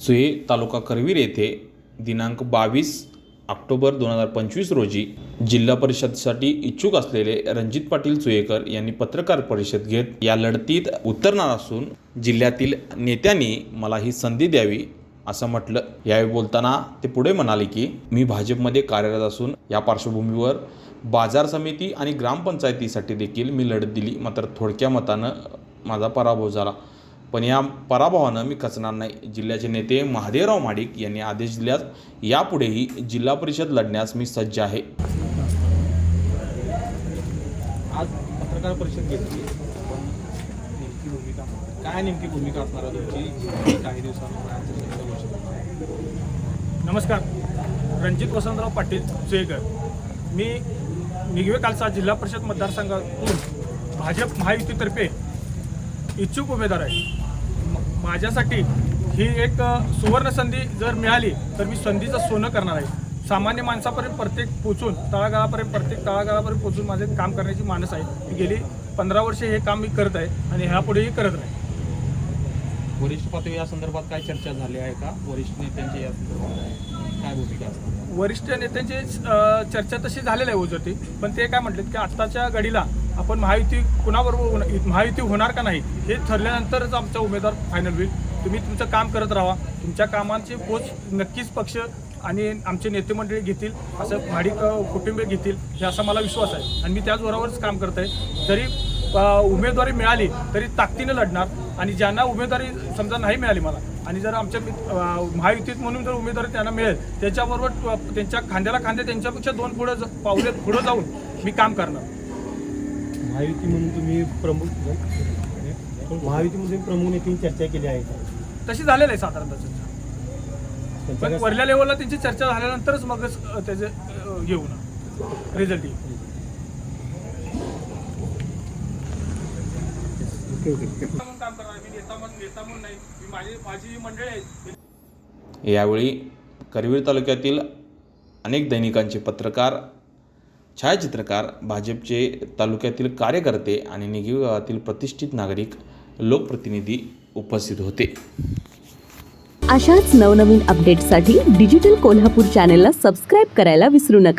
सुहे तालुका करवीर येथे दिनांक बावीस ऑक्टोबर दोन हजार पंचवीस रोजी जिल्हा परिषदसाठी इच्छुक असलेले रणजित पाटील सुयेकर यांनी पत्रकार परिषद घेत या लढतीत उतरणार असून जिल्ह्यातील नेत्यांनी मला ही संधी द्यावी असं म्हटलं. यावेळी बोलताना ते पुढे म्हणाले की मी भाजपमध्ये कार्यरत असून या पार्श्वभूमीवर बाजार समिती आणि ग्रामपंचायतीसाठी देखील मी लढत दिली मात्र थोडक्या मतानं माझा पराभव झाला. पण या पराभवानं मी खचणार नाही. जिल्ह्याचे नेते महादेवराव माडिक यांनी आदेश दिल्यास यापुढेही जिल्हा परिषद लढण्यास मी सज्ज आहे. आज पत्रकार परिषद घेतली पण नेमकी भूमिका काय नेमकी भूमिका असणार आहे तुमची? काही शकते? नमस्कार. रणजित वसंतराव पाटील सुयेकर मी निगवे कालचा जिल्हा परिषद मतदारसंघातून भाजप महायुतीतर्फे इच्छुक उमेदवार आहे माझ्यासाठी ही एक सुवर्ण संधी जर मिळाली तर मी संधीचं सोनं करणार आहे. सामान्य माणसापर्यंत प्रत्येक पोचून तळागाळापर्यंत प्रत्येक तळागाळापर्यंत पोचून माझे काम करण्याची मानस आहे. मी गेली पंधरा वर्षे हे काम मी करत आहे आणि ह्यापुढेही करत राहील वरिष्ठ पातळी या संदर्भात काय चर्चा झाली आहे का? वरिष्ठ नेत्यांची या संदर्भात काय भूमिका असणार वरिष्ठ नेत्यांची चर्चा तशी झालेली आहे ओझरती पण ते काय म्हटलेत की आत्ताच्या घडीला आपण महायुती कुणाबरोबर होणार- महायुती होणार का नाही हे ठरल्यानंतरच आमचा उमेदवार फायनल होईल. तुम्ही तुमचं काम करत राहा. तुमच्या कामांची पोच नक्कीच पक्ष आणि आमचे नेते मंडळी घेतील असं भाडी अ, कुटुंबीय घेतील हे असा मला विश्वास आहे. आणि मी त्या जोरावरच काम करत आहे. जरी उमेदवारी मिळाली तरी ताकदीनं लढणार आणि ज्यांना उमेदवारी समजा नाही मिळाली मला आणि जर आमच्या महायुतीत म्हणून जर उमेदवारी त्यांना मिळेल त्याच्याबरोबर त्यांच्या खांद्याला खांदे त्यांच्यापेक्षा दोन पुढं ज- पावले पुढं जाऊन मी काम करणार. महायुती म्हणून तुम्ही प्रमुख महायुतीमध्ये प्रमुख नेत्यांची चर्चा केली आहे. का तशी झालेलं आहे साधारणतः चर्चा. पण वरल्या लेवलला त्यांची चर्चा झाल्यानंतरच मगच त्याचे येऊ ना रिझल्ट येईल. Okay okay. म्हणून काम करणार मी नेता म्हणून नेता म्हणून नाही मी माझी माझी जी मंडळी आहेत यावेळी करवीर तालुक्यातील अनेक दैनिकांचे पत्रकार छायाचित्रकार भाजपचे तालुक्यातील कार्यकर्ते आणि निगीव गावातील प्रतिष्ठित नागरिक लोकप्रतिनिधी उपस्थित होते. अशाच नवनवीन अपडेट्ससाठी डिजिटल कोल्हापूर चॅनेलला सबस्क्राईब करायला विसरू नका.